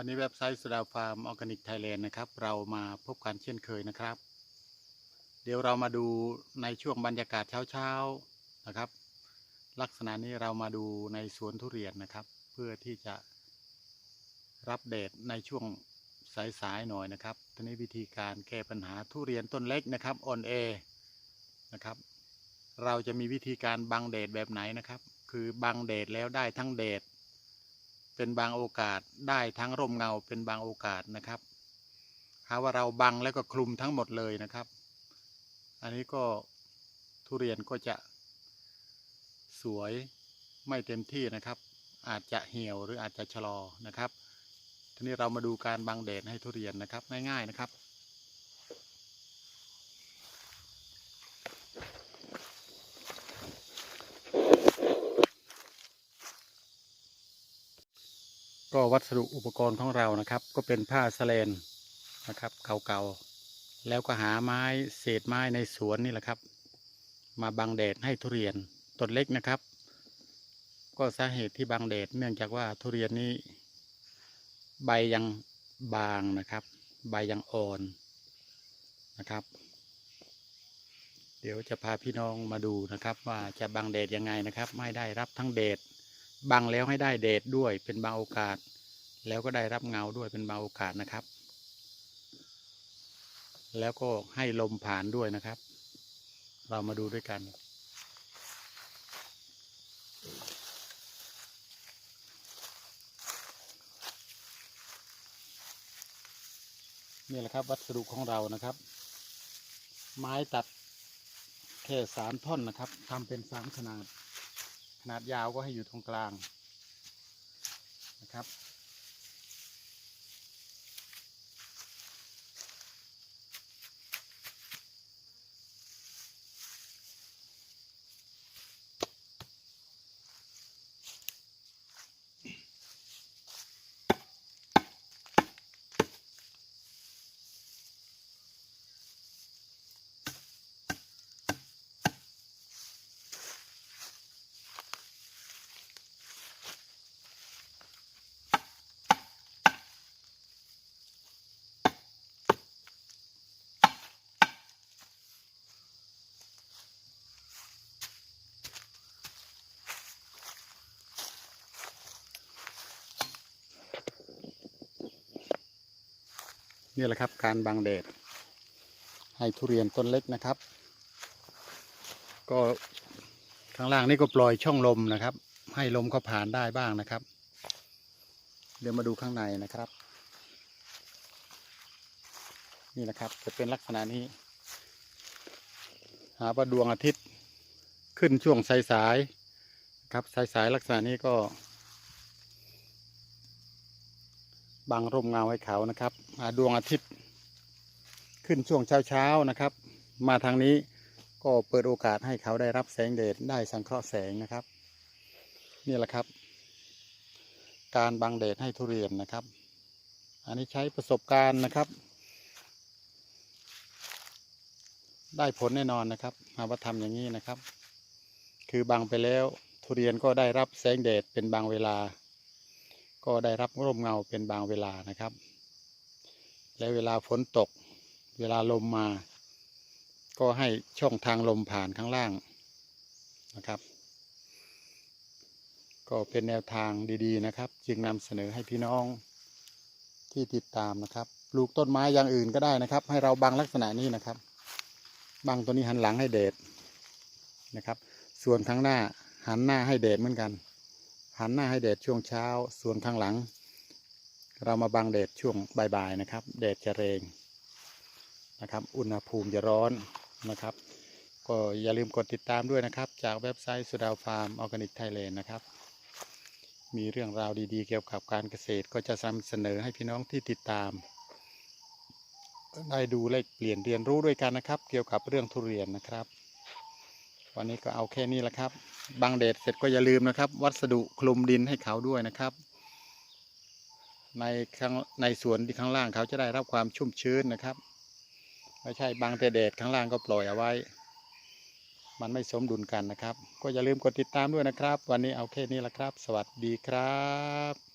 วันนี้เว็บไซต์สดาฟาร์มออร์แกนิกไทยแลนด์นะครับ เรามาพบกันเช่นเคยนะครับ เดี๋ยวเรามาดูในช่วงบรรยากาศเช้าๆนะครับ ลักษณะนี้เรามาดูในสวนทุเรียนนะครับ เพื่อที่จะรับแดดในช่วงสายๆหน่อยนะครับทีนี้วิธีการแก้ปัญหาทุเรียนต้นเล็กนะครับอ่อนแอนะครับ เราจะมีวิธีการบังแดดแบบไหนนะครับ คือบังแดดแล้วได้ทั้งแดด เป็นบางโอกาสได้ทั้งร่มเงาเป็นบางโอกาสนะครับหาว่าเราบังแล้วก็คลุมทั้งหมดเลยนะครับ อันนี้ก็ทุเรียนก็จะสวยไม่เต็มที่นะครับ อาจจะเหี่ยวหรืออาจจะชะลอนะครับ ทีนี้เรามาดูการบังแดดให้ทุเรียนนะครับง่ายๆนะครับ ก็วัสดุอุปกรณ์ของเรานะครับ ก็เป็นผ้าสแลนนะครับเก่าๆแล้วก็หาไม้เศษไม้ในสวนนี่แหละครับ มาบังแดดให้ทุเรียนต้นเล็กนะครับ ก็สาเหตุที่บังแดดเนื่องจากว่าทุเรียนนี้ ใบยังบางนะครับ ใบยังอ่อนนะครับ เดี๋ยวจะพาพี่น้องมาดูนะครับ ว่าจะบังแดดยังไงนะครับ ไม่ได้รับทั้งแดด บังแล้วให้ได้เดชด้วยเป็นบางโอกาส แล้วก็ได้รับเงาด้วยเป็นบางโอกาสนะครับ แล้วก็ให้ลมผ่านด้วยนะครับ เรามาดูด้วยกัน นี่แหละครับวัสดุของเรานะครับ ไม้ตัดแค่สามท่อนนะครับทำเป็นสามขนาด ขนาดยาวก็ให้อยู่ตรงกลางนะครับ นี่แหละครับ การบังแดดให้ทุเรียนต้นเล็กนะครับ ก็ข้างล่างนี่ก็ปล่อยช่องลมนะครับ ให้ลมเขาผ่านได้บ้างนะครับ เดี๋ยวมาดูข้างในนะครับ นี่แหละครับจะเป็นลักษณะนี้ หาว่าดวงอาทิตย์ขึ้นช่วงสายๆครับสายๆลักษณะนี้ก็ บังร่มเงาให้เขานะครับอ่าดวงอาทิตย์ขึ้นช่วงเช้าๆนะครับ มาทางนี้ก็เปิดโอกาสให้เขาได้รับแสงแดดได้สังเคราะห์แสงนะครับ นี่แหละครับ การบังแดดให้ทุเรียนนะครับ อันนี้ใช้ประสบการณ์นะครับ ได้ผลแน่นอนนะครับหาว่าทำอย่างนี้นะครับ คือบังไปแล้วทุเรียนก็ได้รับแสงแดดเป็นบางเวลา ก็ได้รับร่มเงาเป็นบางเวลานะครับ และเวลาฝนตก เวลาลมมา ก็ให้ช่องทางลมผ่านข้างล่างนะครับ ก็เป็นแนวทางดีๆนะครับ จึงนำเสนอให้พี่น้องที่ติดตามนะครับปลูกต้นไม้อย่างอื่นก็ได้นะครับ ให้เราบังลักษณะนี้นะครับบังตัวนี้หันหลังให้แดดนะครับ ส่วนข้างหน้าหันหน้าให้แดดเหมือนกัน หันหน้าให้แดดช่วงเช้า ส่วนข้างหลัง เรามาบังแดดช่วงบ่ายๆนะครับ แดดจะแรงนะครับ อุณหภูมิจะร้อนนะครับ ก็อย่าลืมกดติดตามด้วยนะครับ จากเว็บไซต์สุดาวฟาร์มออร์แกนิกไทยแลนด์นะครับ มีเรื่องราวดีๆ เกี่ยวกับการเกษตรก็จะนำเสนอให้พี่น้องที่ติดตาม ได้ดูและเปลี่ยนเรียนรู้ด้วยกันนะครับ เกี่ยวกับเรื่องทุเรียนนะครับ วันนี้ก็เอาแค่นี้แหละครับบังเดดเสร็จก็อย่าลืมนะครับ วัสดุคลุมดินให้เขาด้วยนะครับ ในข้างในสวนที่ข้างล่างเขาจะได้รับความชุ่มชื้นนะครับ ไม่ใช่บังแต่แดดข้างล่างก็ปล่อยเอาไว้ มันไม่สมดุลกันนะครับ ก็อย่าลืมกดติดตามด้วยนะครับ วันนี้เอาแค่นี้แหละครับ สวัสดีครับ